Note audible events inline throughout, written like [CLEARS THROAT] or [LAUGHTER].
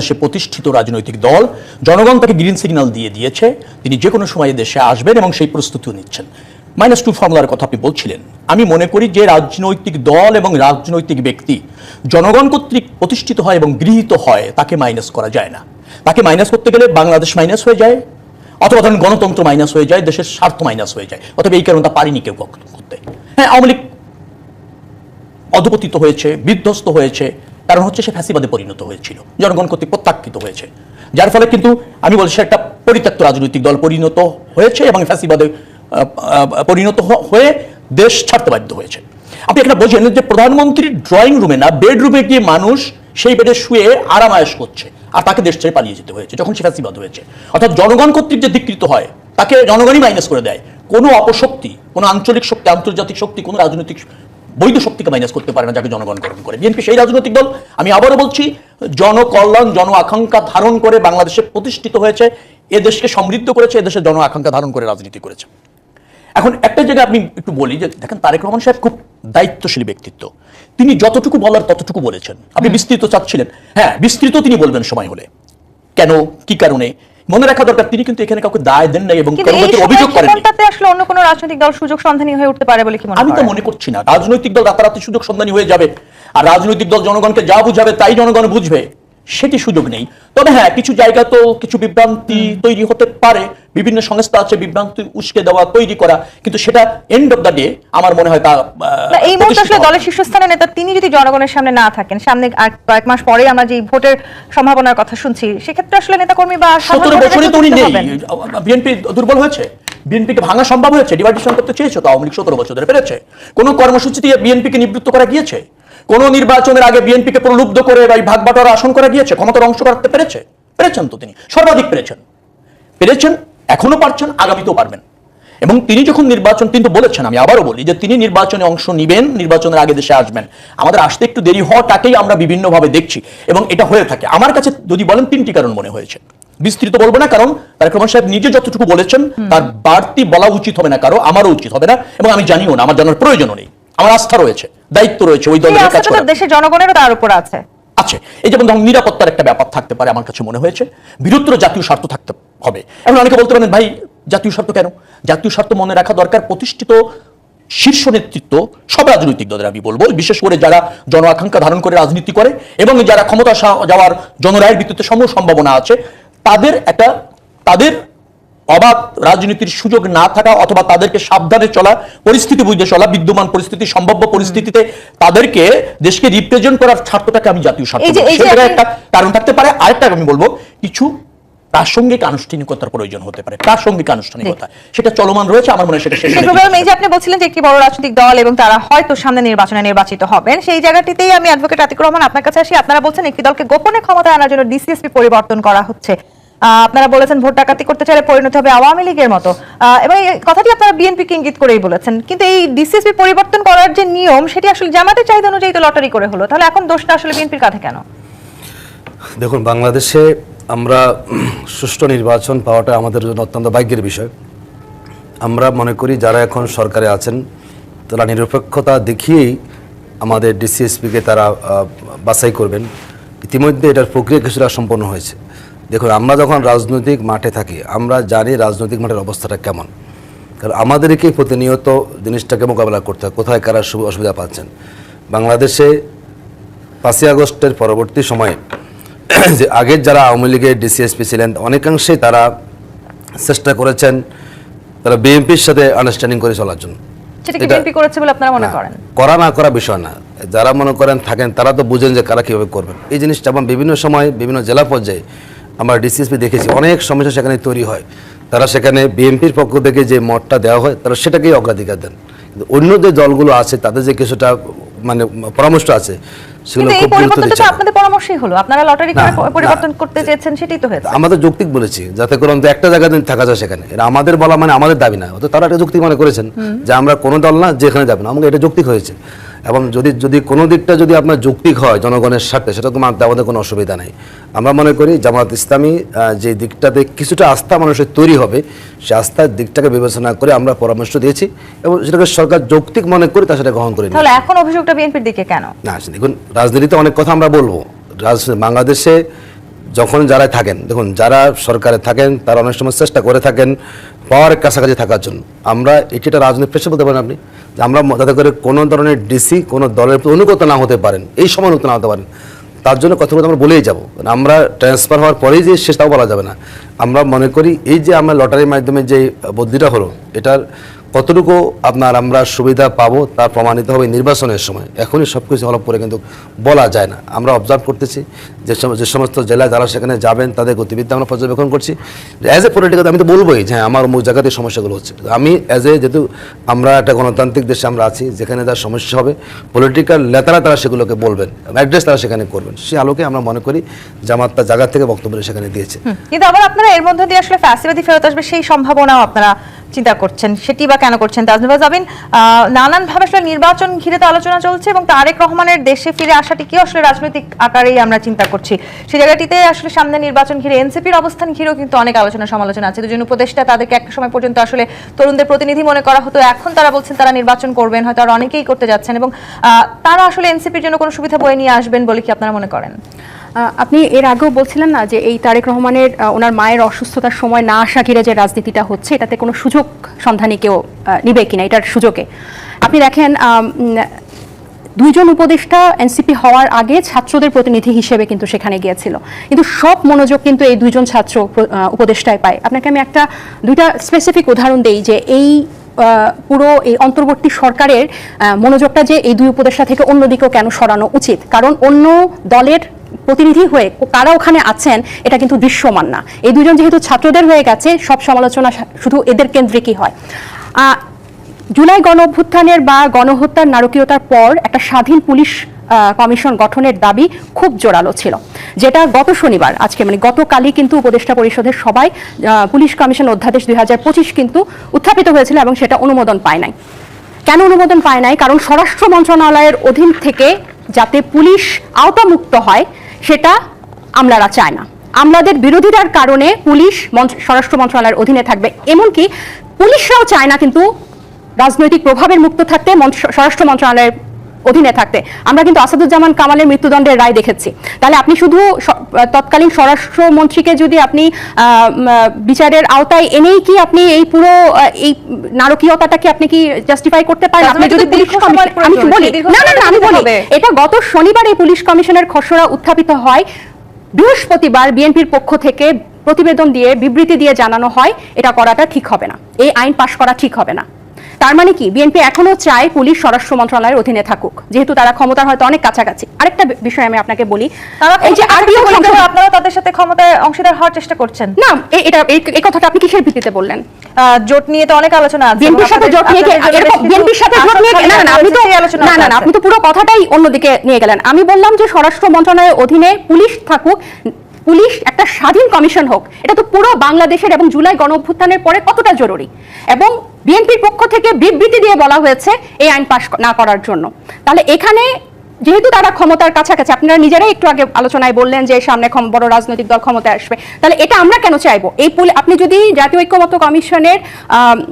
দেশে প্রতিষ্ঠিত রাজনৈতিক দল, জনগণ তাকে গ্রিন সিগন্যাল দিয়ে দিয়েছে। তিনি যে কোনো সময়ে দেশে আসবেন এবং সেই প্রস্তুতিও নিচ্ছেন। মাইনাস টু ফর্মুলার কথা আপনি বলছিলেন। আমি মনে করি যে রাজনৈতিক দল এবং রাজনৈতিক ব্যক্তি জনগণ কর্তৃক প্রতিষ্ঠিত হয় এবং গৃহীত হয়, তাকে মাইনাস করা যায় না। তাকে মাইনাস করতে গেলে বাংলাদেশ মাইনাস হয়ে যায়, অথবা ধরেন গণতন্ত্র মাইনাস হয়ে যায়, দেশের স্বার্থ মাইনাস হয়ে যায়। অথবা এই কারণে তা পারিনি কেউ করতে। হ্যাঁ আওয়ামী লীগ অধপতিত হয়েছে, বিধ্বস্ত হয়েছে। কারণ হচ্ছে সে ফ্যাসিবাদে পরিণত হয়েছিল, জনগণ কর্তৃক প্রত্যাখ্যিত হয়েছে। যার ফলে কিন্তু আমি বলছি একটা পরিত্যক্ত রাজনৈতিক দল পরিণত হয়েছে এবং ফ্যাসিবাদে পরিণত হয়ে দেশ ছাড়তে বাধ্য হয়েছে। আপনি এখানে বোঝেন যে প্রধানমন্ত্রীর ড্রয়িং রুমে না বেডরুমে গিয়ে মানুষ সেই বেডে শুয়ে আরামায়েশ করছে আর তাকে দেশ ছেড়ে পালিয়ে যেতে হয়েছে যখন সে ফ্যাসিবাদ হয়েছে। অর্থাৎ জনগণ কর্তৃক যে ধিকৃত হয়, তাকে জনগণই মাইনাস করে দেয়। কোনো অপশক্তি, কোনো আঞ্চলিক শক্তি, আন্তর্জাতিক শক্তি, কোনো রাজনৈতিক বৈধ শক্তিকে মাইনাস করতে পারে না যাকে জনগণ গ্রহণ করে। বিএনপি সেই রাজনৈতিক দল। আমি আবারও বলছি জনকল্যাণ জন আকাঙ্ক্ষা ধারণ করে বাংলাদেশে প্রতিষ্ঠিত হয়েছে এ দেশকে সমৃদ্ধ করেছে এ দেশের জন আকাঙ্ক্ষা ধারণ করে রাজনীতি করেছে। এখন একটা জায়গায় আপনি একটু বলি যে দেখেন তারেক রহমান সাহেব খুব দায়িত্বশীল ব্যক্তিত্ব। তিনি যতটুকু বলার ততটুকু বলেছেন। আপনি বিস্তৃত চাচ্ছিলেন। হ্যাঁ বিস্তৃত তিনি বলবেন সময় হলে। কেন? কি কারণে? মনে রাখা দরকার তিনি কিন্তু এখানে কাউকে দায় দেন নাই এবং কিন্তু অভিযোগ করেন আসলে অন্য কোনো রাজনৈতিক দল সুযোগ সন্ধানী হয়ে উঠতে পারে বলে কি মনে আমি তো মনে করছি না। রাজনৈতিক দল রাতারাতি সুযোগ সন্ধানী হয়ে যাবে। আর রাজনৈতিক দল জনগণকে যা বুঝাবে তাই জনগণ বুঝবে। সেটি সুযোগ নেই। তবে হ্যাঁ কিছু জায়গা তো কিছু বিভ্রান্তি তৈরি হতে পারে। বিভিন্ন সংস্থা আছে বিভ্রান্তি উস্কে দেওয়া তৈরি করা। কিন্তু সেটা এন্ড অফ দ্য ডে আমার মনে হয় তা এই মুহূর্তে আসলে দলের শীর্ষস্থানের নেতা তিনি যদি জনগণের সামনে না থাকেন সামনে কয়েক মাস পরে আমরা যে ভোটের সম্ভাবনার কথা শুনছি সেক্ষেত্রে আসলে নেতাকর্মী বা সতেরো বছরে তো উনি নেই। বিএনপি দুর্বল হয়েছে। বিএনপিকে ভাঙা সম্ভব হয়েছে। ডিভাইডেশন করতে চেয়েছে তো আওয়ামী লীগ সতেরো বছর ধরে পেরেছে। কোনো কর্মসূচি দিয়ে বিএনপিকে নিবৃত্ত করা গিয়েছে? কোন নির্বাচনের আগে বিএনপিকে প্রলুব্ধ করে বা এই ভাগ বাটোয়ারা আসন করা গিয়েছে? ক্ষমতার অংশ করতে পেরেছে? পেরেছেন তো তিনি। সর্বাধিক পেরেছেন। পেরেছেন এখনও পারছেন আগামীতেও পারবেন। এবং তিনি যখন নির্বাচন কিন্তু বলেছেন আমি আবারও বলি যে তিনি নির্বাচনে অংশ নিবেন নির্বাচনের আগে দেশে আসবেন। আমাদের আসতে একটু দেরি হওয়াটাকেই আমরা বিভিন্নভাবে দেখছি এবং এটা হয়ে থাকে। আমার কাছে যদি বলেন তিনটি কারণ মনে হয়েছে। বিস্তৃত বলব না কারণ তারেক রহমান সাহেব নিজে যতটুকু বলেছেন তার বাড়তি বলা উচিত হবে না কারও আমারও উচিত হবে না এবং আমি জানিও না আমার জানার প্রয়োজনও নেই। আমার আস্থা রয়েছে দায়িত্ব রয়েছে ওই দলের কাজ করার। দেশের জনগণেরও তার উপর আছে। আছে। এই যেমন ধরুন নিরাপত্তার একটা ব্যাপার থাকতে পারে আমার কাছে মনে হয়েছে। বৃহত্তর জাতীয় স্বার্থ থাকতে হবে। এখন অনেকে বলতে পারেন ভাই জাতীয় স্বার্থ কেন? জাতীয় স্বার্থ মনে রাখা দরকার। প্রতিষ্ঠিত শীর্ষ নেতৃত্ব সব রাজনৈতিক দলের আমি বলব। বিশেষ করে যারা জন আকাঙ্ক্ষা ধারণ করে রাজনীতি করে এবং যারা ক্ষমতা যাওয়ার জনরায়ের ভিত্তিতে সমূহ সম্ভাবনা আছে তাদের একটা তাদের অবাধ রাজনীতির সুযোগ না থাকা অথবা তাদেরকে সাবধানে চলা পরিস্থিতি বুঝতে চলা বিদ্যমান পরিস্থিতি সম্ভাব্য পরিস্থিতিতে তাদেরকে দেশকে রিপ্রেজেন্ট করার স্বার্থটাকে আমি জাতীয় স্বার্থ আপনি- একটা কারণ থাকতে পারে। আরেকটা আমি বলব কিছু প্রাসঙ্গিক আনুষ্ঠানিকতার প্রয়োজন হতে পারে প্রাসঙ্গিক আনুষ্ঠানিকতা। সেটা চলমান রয়েছে আমার মনে হয় সেটা শেষ এই যে আপনি বলছিলেন যে একটি বড় রাজনৈতিক দল এবং তারা হয়তো সামনে নির্বাচনে নির্বাচিত হবেন সেই জায়গাটিতেই আমি অ্যাডভোকেট আতিকুর রহমান আপনার কাছে আসি। আপনারা বলছেন একটি দলকে গোপনে ক্ষমতা আনার জন্য ডিসিএসপি পরিবর্তন করা হচ্ছে। আপনারা বলেছেন ভোট ডাকাতি করতে চাইলে পরিণত হবে আওয়ামী লীগের মতো। এবং এই কথাটি আপনারা বিএনপি কে ইঙ্গিত করেই বলেছেন। কিন্তু এই ডিসিএসপি পরিবর্তন করার যে নিয়ম, সেটি আসলে জামাতের চাহিদা অনুযায়ী তো লটারি করে হলো। তাহলে এখন দোষটা আসলে বিএনপির কাঁধে কেন? দেখুন, বাংলাদেশে আমরা সুষ্ঠু নির্বাচন পাওয়াটা আমাদের জন্য অত্যন্ত ভাগ্যের বিষয়। আমরা মনে করি যারা এখন সরকারে আছেন, তারা নিরপেক্ষতা দেখিয়েই আমাদের ডিসিএসপিকে তারা বাছাই করবেন। ইতিমধ্যে এটার প্রক্রিয়া কিছুটা সম্পন্ন হয়েছে। দেখুন আমরা যখন রাজনৈতিক মাঠে থাকি আমরা জানি রাজনৈতিক মাঠের অবস্থাটা কেমন। কারণ আমাদেরকে প্রতিনিয়ত জিনিসটাকে মোকাবেলা করতে হয়। কোথায় কারা অসুবিধা পাচ্ছেন? বাংলাদেশে পাঁচই আগস্টের পরবর্তী সময়ে [CLEARS THROAT] যে আগের যারা আওয়ামী লীগের ডিসিএসপি ছিলেন অনেকাংশেই তারা চেষ্টা করেছেন তারা বিএনপির সাথে আন্ডারস্ট্যান্ডিং করে চলার জন্য। করা না করা বিষয় না। যারা মনে করেন থাকেন তারা তো বুঝেন যে কারা কীভাবে করবেন। এই জিনিসটা আমরা বিভিন্ন সময় বিভিন্ন জেলা পর্যায়ে আমরা ডিসিএসপি দেখেছি অনেক সমস্যা সেখানে তৈরি হয়। তারা সেখানে বিএনপির পক্ষ থেকে যে মতটা দেওয়া হয় তারা সেটাকেই অগ্রাধিকার দেন। কিন্তু অন্য যে দলগুলো আছে তাদের যে কিছুটা মানে পরামর্শ আছে সেগুলো খুব গুরুত্ব দিচ্ছে আপনাদের পরামর্শই হলো। আপনারা লটারি করে পরিবর্তন করতে চেয়েছেন সেটাই তো হয়েছে। আমাদের যৌক্তিক বলেছি যাতে করে অন্তত একটা জায়গায় থাকা যায় সেখানে। এটা আমাদের বলা মানে আমাদের দাবি না তারা একটা যৌক্তিক মনে করেছেন যে আমরা কোনো দল না যেখানে যাবে না। আমাকে এটা যৌক্তিক হয়েছে। এবং যদি যদি কোনো দিকটা যদি আপনার যৌক্তিক হয় জনগণের সাথে সেটা তো মানতে আমাদের কোনো অসুবিধা নেই। আমরা মনে করি জামাত ইসলামী যে দিকটাতে কিছুটা আস্থা মানুষের তৈরি হবে সে আস্থার দিকটাকে বিবেচনা করে আমরা পরামর্শ দিয়েছি এবং সেটাকে সরকার যৌক্তিক মনে করে তা সেটা গ্রহণ করে তাহলে এখন অভিযোগটা বিএনপির দিকে কেন? না দেখুন রাজনীতিতে অনেক কথা আমরা বলব। রাজ বাংলাদেশে যখন যারা থাকেন, দেখুন, যারা সরকারে থাকেন, তারা অনেক সময় চেষ্টা করে থাকেন পাওয়ারের কাছাকাছি থাকার জন্য। আমরা এটি একটা রাজনৈতিক পেশা বলতে পারেন আপনি, যে আমরা যাতে করে কোনো ধরনের ডিসি কোনো দলের অনুগত না হতে পারেন, এই সময় অনুগত না হতে পারেন, তার জন্য কথাগুলো আমরা বলেই যাব। আমরা ট্রান্সফার হওয়ার পরেই যে শেষটাও বলা যাবে না। আমরা মনে করি এই যে আমরা লটারির মাধ্যমে যে বদলিটা হলো, এটার কতটুকু আপনার আমরা সুবিধা পাবো তার প্রমাণিত হবে নির্বাচনের সময়। এখনই সব কিছু হলপ করে কিন্তু বলা যায় না। আমরা অবজার্ভ করতেছি যে যে সমস্ত জেলায় যারা সেখানে যাবেন তাদের গতিবিদ্যা আমরা পর্যবেক্ষণ করছি। অ্যাজ এ পলিটিক্যাল আমি তো বলবোই যে হ্যাঁ আমার অমুক জায়গাতে সমস্যাগুলো হচ্ছে। আমি অ্যাজ এ যেহেতু আমরা একটা গণতান্ত্রিক দেশে আমরা আছি, যেখানে তার সমস্যা হবে পলিটিক্যাল নেতারা তারা সেগুলোকে বলবেন অ্যাড্রেস তারা সেখানে করবেন। সে আলোকে আমরা মনে করি জামাত তার জায়গা থেকে বক্তব্য সেখানে দিয়েছে। কিন্তু আবার আপনারা এর মধ্যে দিয়ে আসলে ফ্যাসিলিটি ফেরত আসবে সেই সম্ভাবনাও আপনারা চিন্তা করছেন। সেটি বা কেন করছেন তাজনুভা জাবিন নানানভাবে আসলে নির্বাচন ঘিরে তো আলোচনা চলছে এবং তারেক রহমানের দেশে ফিরে আসাটিকেও আসলে রাজনৈতিক আকারেই আমরা চিন্তা করছি? সেই জায়গাটিতে আসলে সামনে নির্বাচন ঘিরে এনসিপির অবস্থান ঘিরেও কিন্তু অনেক আলোচনা সমালোচনা আছে। দুজন উপদেষ্টা তাদেরকে একটা সময় পর্যন্ত আসলে তরুণদের প্রতিনিধি মনে করা হতো। এখন তারা বলছেন তারা নির্বাচন করবেন, হয়তো আর অনেকেই করতে যাচ্ছেন এবং তারা আসলে এনসিপির জন্য কোনো সুবিধা বয়ে নিয়ে আসবেন বলে কি আপনারা মনে করেন? আপনি এর আগেও বলছিলেন না যে এই তারেক রহমানের ওনার মায়ের অসুস্থতার সময় না আসা ঘিরে যে রাজনীতিটা হচ্ছে, এটাতে কোনো সুযোগ সন্ধানী কেউ নিবে কিনা এটার সুযোগে? আপনি দেখেন দুইজন উপদেষ্টা এনসিপি হওয়ার আগে ছাত্রদের প্রতিনিধি হিসেবে কিন্তু সেখানে গিয়েছিল। কিন্তু সব মনোযোগ কিন্তু এই দুইজন ছাত্র উপদেষ্টায় পায়। আপনাকে আমি একটা, দুইটা স্পেসিফিক উদাহরণ দেই যে এই পুরো এই অন্তর্বর্তী সরকারের মনোযোগটা যে এই দুই উপদেষ্টা থেকে অন্যদিকেও কেন সরানো উচিত? কারণ অন্য দলের প্রতিনিধি হয়ে কারা ওখানে আছেন, এটা কিন্তু দৃশ্যমান না। এই দুজন যেহেতু ছাত্রদের হয়ে গেছে, সব সমালোচনা শুধু এদের কেন্দ্রিকই হয়। জুলাই গণ অভ্যুত্থানের বা গণহত্যার নারকীয়তার পর একটা স্বাধীন পুলিশ কমিশন গঠনের দাবি খুব জোরালো ছিল। যেটা গত শনিবার, আজকে মানে গতকালই কিন্তু উপদেষ্টা পরিষদের সবাই পুলিশ কমিশন অধ্যাদেশ দুই হাজার পঁচিশ কিন্তু উত্থাপিত হয়েছিল এবং সেটা অনুমোদন পায় নাই। কেন অনুমোদন পায় নাই? কারণ স্বরাষ্ট্র মন্ত্রণালয়ের অধীন থেকে যাতে পুলিশ আওতামুক্ত হয় সেটা আমলারা চায় না। আমলাদের বিরোধিতার কারণে পুলিশ স্বরাষ্ট্র মন্ত্রণালয়ের অধীনে থাকবে। এমনকি পুলিশরাও চায় না কিন্তু রাজনৈতিক প্রভাবের মুক্ত থাকতে স্বরাষ্ট্র মন্ত্রণালয়ের অধীনে থাকতে। আমরা কিন্তু আসাদুজ্জামান কামালের মৃত্যুদণ্ডের রায় দেখেছি। তাহলে আপনি শুধু তৎকালীন স্বরাষ্ট্রমন্ত্রীকে যদি আপনি বিচারের আওতায় এনেই কি আপনি এই পুরো এই নারকীয়তাটাকে আপনি কি জাস্টিফাই করতে পারেন? আপনি যদি পুলিশ আমি বলি না না না আমি বলি এটা গত শনিবার এই পুলিশ কমিশনের খসড়া উত্থাপিত হয়। বৃহস্পতিবার বিএনপির পক্ষ থেকে প্রতিবেদন দিয়ে বিবৃতি দিয়ে জানানো হয় এটা করাটা ঠিক হবে না। এই আইন পাশ করা ঠিক হবে না। তার মানে কি? বিএনপি এখনও চায় পুলিশ স্বরাষ্ট্র মন্ত্রণালয়ের অধীনে থাকুক। যেহেতু তারা ক্ষমতার হয়তো অনেক কাছাকাছি। আরেকটা বিষয় আমি আপনাকে বলি। এই যে আরপিও আপনারা তাদের সাথে ক্ষমতায় অংশীদার হওয়ার চেষ্টা করছেন। না এটা এই- কথাটা আপনি কিসের ভিত্তিতে বললেন? জোট নিয়ে তো অনেক আলোচনা আছে। বিএনপির সাথে জোট নিয়ে বিএনপির সাথে জোট নিয়ে না না আপনি তো আলোচনা না না না আপনি তো পুরো কথাটাই অন্যদিকে নিয়ে গেলেন। আমি বললাম যে স্বরাষ্ট্র মন্ত্রণালয়ের অধীনে পুলিশ থাকুক পুলিশ একটা স্বাধীন কমিশন হোক এটা তো পুরো বাংলাদেশের এবং জুলাই গণ অভ্যুত্থানের পরে কতটা জরুরি? এবং বিএনপির পক্ষ থেকে বিবৃতি দিয়ে বলা হয়েছে এই আইন পাশ না করার জন্য। তাহলে এখানে যেহেতু তারা ক্ষমতার কাছাকাছি, আপনারা নিজেরাই একটু আগে আলোচনায় বললেন যে সামনে বড় রাজনৈতিক দল ক্ষমতায় আসবে। তাহলে এটা আমরা কেন চাইব? এই পুলি- আপনি যদি জাতীয় ঐক্যমত্য কমিশনের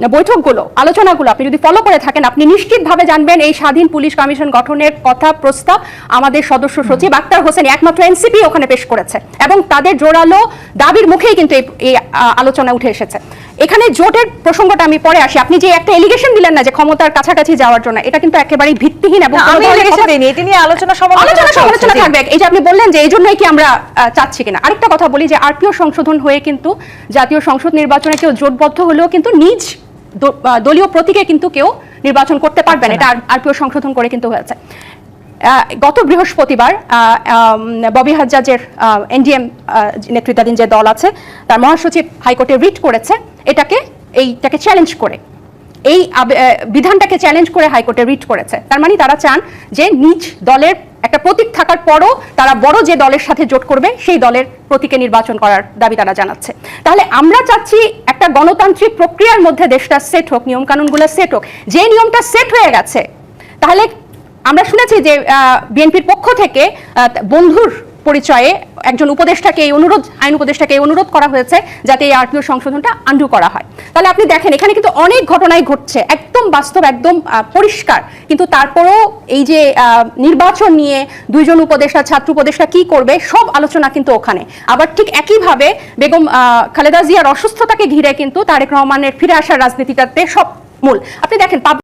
বৈঠকগুলো, আলোচনাগুলো আপনি যদি ফলো করে থাকেন, আপনি নিশ্চিতভাবে জানবেন এই স্বাধীন পুলিশ কমিশন গঠনের কথা প্রস্তাব আমাদের সদস্য সচিব আক্তার হোসেন একমাত্র এনসিপি ওখানে পেশ করেছে এবং তাদের জোরালো দাবির মুখেই কিন্তু এই- আলোচনা উঠে এসেছে। এখানে জোটের প্রসঙ্গটা আমি পরে আসি। আপনি যে একটা এলিগেশন দিলেন না যে ক্ষমতার কাছাকাছি যাওয়ার জন্য এটা কিন্তু একেবারেই ভিত্তিহীন এবং আমি কথা- দিইনি, এটি নিয়ে আলোচনা আলোচনা সমালোচনা থাকবে। এই যে আপনি বললেন যে এই জন্যই কি আমরা চাচ্ছি কিনা। আরেকটা কথা বলি যে আরপিও সংশোধন হয়ে কিন্তু জাতীয় সংসদ নির্বাচনে কেউ জোটবদ্ধ হলেও কিন্তু নিজ দলীয় প্রতীকে কিন্তু কেউ নির্বাচন করতে পারবে না। এটা আরপিও সংশোধন করে কিন্তু হয়েছে। গত বৃহস্পতিবার ববি হাজ্জাজের এনডিএম নেতৃত্বাধীন যে দল আছে তার মহাসচিব হাইকোর্টে রিট করেছে। এটাকে, এইটাকে চ্যালেঞ্জ করে। এই বিধানটাকে চ্যালেঞ্জ করে হাইকোর্টে রিট করেছে। তার মানে তারা চান যে নিজ দলের একটা প্রতীক থাকার পরও তারা বড় যে দলের সাথে জোট করবে, সেই দলের প্রতীকে নির্বাচন করার দাবি তারা জানাচ্ছে। তাহলে আমরা চাচ্ছি একটা গণতান্ত্রিক প্রক্রিয়ার মধ্যে দেশটা সেট হোক, নিয়মকানুনগুলো সেট হোক। যে নিয়মটা সেট হয়ে গেছে, তাহলে আমরা শুনেছি যে বিএনপির পক্ষ থেকে বন্ধুর পরিচয়ে একজন উপদেষ্টাকে এই অনুরোধ, আইন উপদেষ্টাকে এই অনুরোধ করা হয়েছে যাতে এই আরপিও সংশোধনটা আন্ডু করা হয়। তাহলে আপনি দেখেন, এখানে কিন্তু অনেক ঘটনাই ঘটছে, একদম বাস্তব, একদম পরিষ্কার। কিন্তু তারপরও এই যে নির্বাচন নিয়ে দুইজন উপদেষ্টা, ছাত্র উপদেষ্টা কি করবে, সব আলোচনা কিন্তু ওখানে। আবার ঠিক একইভাবে বেগম খালেদা জিয়ার অসুস্থতাকে ঘিরে কিন্তু তারেক রহমানের ফিরে আসার রাজনীতিটাতে সব মূল। আপনি দেখেন